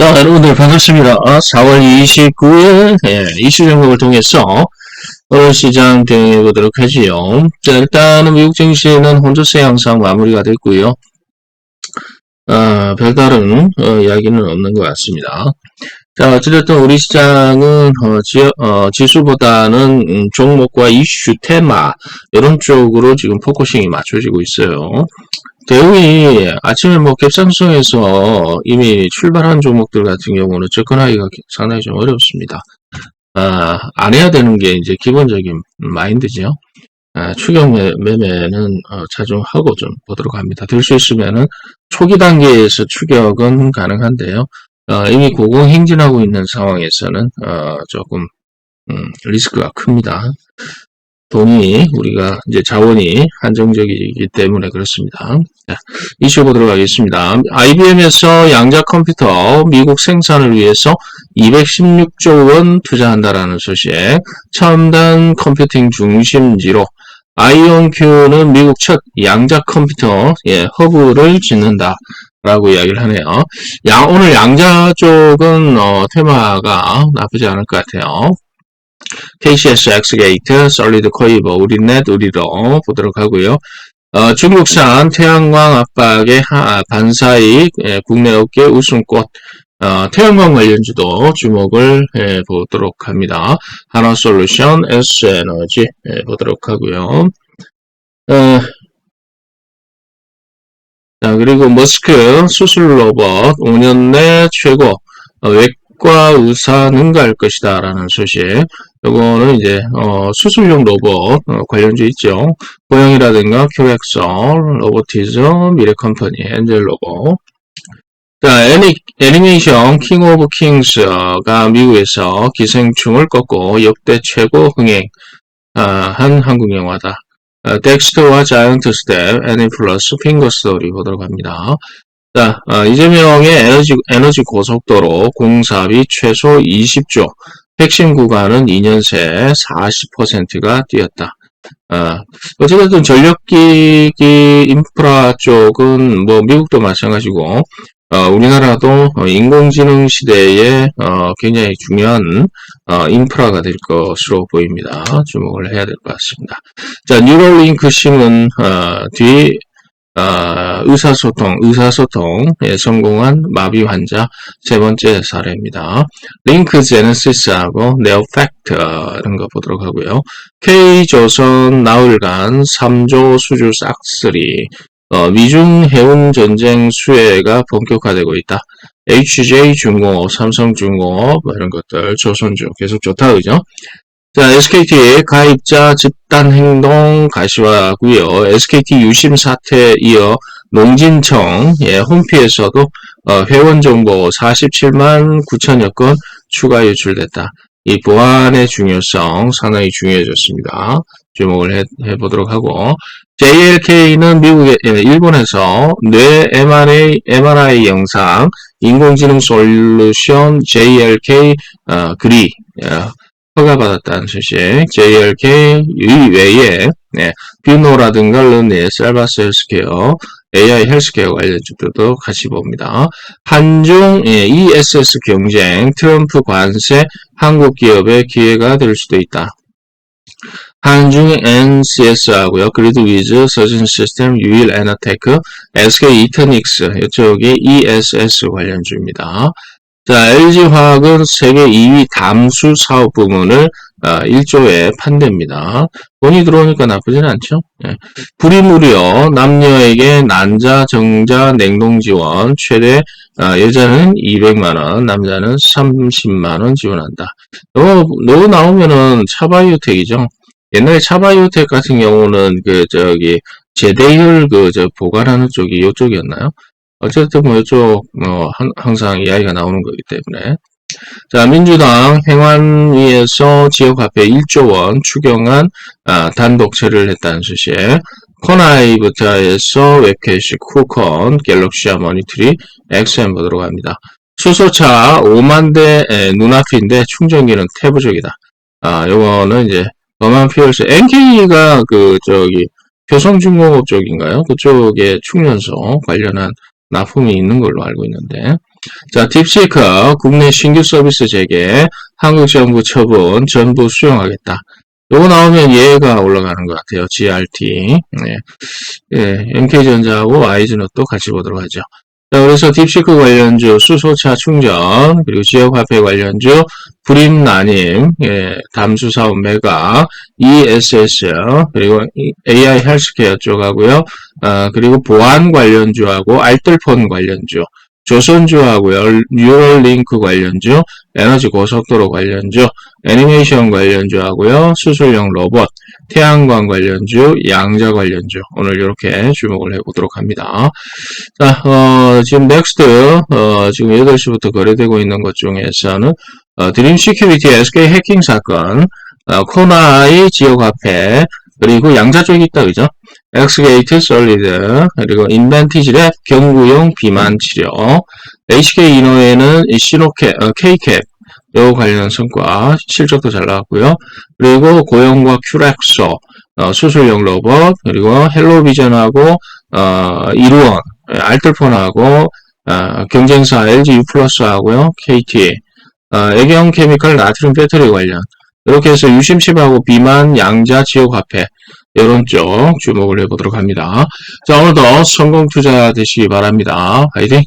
자, 여러분들 반갑습니다. 4월 29일 예, 이슈 정보를 통해서 시장 대응해 보도록 하지요. 자, 일단은 미국 증시는 혼조세 양상 마무리가 됐고요. 아, 별다른 어, 이야기는 없는 것 같습니다. 자, 어찌됐든 우리 시장은 어, 지, 어, 지수보다는 음, 종목과 이슈, 테마 이런 쪽으로 지금 포커싱이 맞춰지고 있어요. 대우이 아침에 뭐 갭상승에서 이미 출발한 종목들 같은 경우는 접근하기가 상당히 좀 어렵습니다. 아, 안 해야 되는 게 이제 기본적인 마인드죠. 아, 매, 매매는 어, 자중하고 좀 보도록 합니다. 될 수 있으면은 초기 단계에서 추격은 가능한데요. 어, 이미 고공 행진하고 있는 상황에서는 어, 조금 음, 리스크가 큽니다. 돈이 우리가 이제 자원이 한정적이기 때문에 그렇습니다. 자, 이슈 보도록 하겠습니다. IBM에서 양자 컴퓨터 미국 생산을 위해서 216조 원 투자한다라는 소식. 첨단 컴퓨팅 중심지로 아이온큐는 미국 첫 양자 컴퓨터 예, 허브를 짓는다. 라고 이야기를 하네요. 양, 오늘 양자 쪽은 어, 테마가 나쁘지 않을 것 같아요. KCS, 엑스게이트, 솔리드 코이버, 우리넷, 우리로 보도록 하고요. 어, 중국산 태양광 압박의 하, 반사익 예, 국내 업계 우승꽃 어, 태양광 관련주도 주목을 해 보도록 합니다. 하나솔루션, S에너지 예, 보도록 하고요. 어, 자, 그리고 머스크 수술 로봇 5년 내 최고 어, 외과 의사 능가할 것이다 라는 소식 이거는 이제 어, 수술용 로봇 어, 관련주 있죠. 고양이라든가 큐엑서, 로보티즘, 미래컴퍼니, 엔젤 로봇. 자, 애니, 애니메이션 킹 오브 킹스가 미국에서 기생충을 꺾고 역대 최고 흥행 아, 한 한국 영화다. 아, 덱스터와 자이언트 스텝, 애니 플러스 핑거 스토리 보도록 합니다. 자, 아, 이재명의 에너지, 에너지 고속도로 공사비 최소 20조, 핵심 구간은 2년 새 40%가 뛰었다. 어, 어쨌든 전력기기 인프라 쪽은 뭐 미국도 마찬가지고 어, 우리나라도 어, 인공지능 시대에 어, 굉장히 중요한 어, 인프라가 될 것으로 보입니다. 주목을 해야 될 것 같습니다. 자, 뉴럴링크 신문 어, 뒤 어, 의사소통, 의사소통에 성공한 마비 환자 세 번째 사례입니다. 링크 제네시스하고 네오팩트 이런 거 보도록 하고요. K조선 나흘간 3조 수주 싹쓸이 어, 미중 해운 전쟁 수혜가 본격화되고 있다. HJ 중공업, 삼성 중공업 뭐 이런 것들 조선주 계속 좋다 그죠? 자, SKT 가입자 집단 행동 가시화고요. SKT 유심 사태 이어 농진청 예, 홈피에서도 어, 회원 정보 47만 9천여 건 추가 유출됐다. 이 보안의 중요성 상당히 중요해졌습니다. 주목을 해, 해보도록 하고 JLK는 미국에 예, 일본에서 뇌 MRI, MRI 영상 인공지능 솔루션 JLK 어, 그리 어, 허가받았다는 소식. JRK 이외에 네, 뷰노라든가 르네, 셀바스 헬스케어, AI 헬스케어 관련 주들도 같이 봅니다. 한중 예, ESS 경쟁, 트럼프 관세, 한국 기업의 기회가 될 수도 있다. 한중 NCS하고요. 그리드 위즈, 서진 시스템, 유일 에너테크, SK 이터닉스 이쪽이 ESS 관련주입니다. 자, LG화학은 세계 2위 담수 사업 부문을 1조에 아, 판대입니다. 돈이 들어오니까 나쁘진 않죠. 예. 불이 무려 남녀에게 난자, 정자, 냉동 지원 최대 아, 여자는 200만원, 남자는 30만원 지원한다. 너, 너 나오면은 차바이오텍이죠. 옛날에 차바이오텍 같은 경우는 그 저기 제대율 그 저 보관하는 쪽이 이쪽이었나요? 어쨌든 뭐 이쪽 어, 항상 이야기가 나오는 거기 때문에 자 민주당 행안위에서 지역화폐 1조 원 추경안 아, 단독 처리를 했다는 소식 코나이부터에서 웹캐시 쿠컨 갤럭시 아머니트리 XM 보도록 합니다. 수소차 5만 대 눈앞인데 충전기는 태부적이다. 아 요거는 이제 너만 피얼스 NK가 그 저기 효성중공업 쪽인가요? 그쪽에 충전소 관련한 납품이 있는 걸로 알고 있는데 자, 딥시커 국내 신규 서비스 재개, 한국 정부 처분 전부 수용하겠다. 요거 나오면 얘가 올라가는 것 같아요. GRT. 네. 예, MK전자하고 아이즈노 또 같이 보도록 하죠. 자, 그래서 딥시크 관련주, 수소차 충전, 그리고 지역화폐 관련주, 불임 난임, 예, 담수사업 메가, ESS, 그리고 AI 헬스케어 쪽하고요. 어, 그리고 보안 관련주하고 알뜰폰 관련주, 조선주하고요. 뉴럴링크 관련주, 에너지 고속도로 관련주, 애니메이션 관련주하고요. 수술용 로봇, 태양광 관련주, 양자 관련주 오늘 이렇게 주목을 해보도록 합니다. 자, 어, 지금 넥스트 어, 지금 8시부터 거래되고 있는 것 중에서는 어, 드림 시큐리티 SK 해킹 사건, 어, 코나이 지역화폐, 그리고 양자 쪽이 있다 그죠? 엑스게이트 솔리드, 그리고 인벤티지랩 경구용 비만 치료, HK 이노에는 시노캡, 어, K캡 요 관련 성과 실적도 잘 나왔고요. 그리고 고용과 큐렉소 어, 수술용 로봇 그리고 헬로비전하고 어, 이루원 알뜰폰하고 어, 경쟁사 LG U+하고요. KT 어, 애경 케미칼 나트륨 배터리 관련 이렇게 해서 유심칩하고 비만 양자 지역 화폐 이런 쪽 주목을 해보도록 합니다. 자 오늘도 성공 투자 되시기 바랍니다. 화이팅!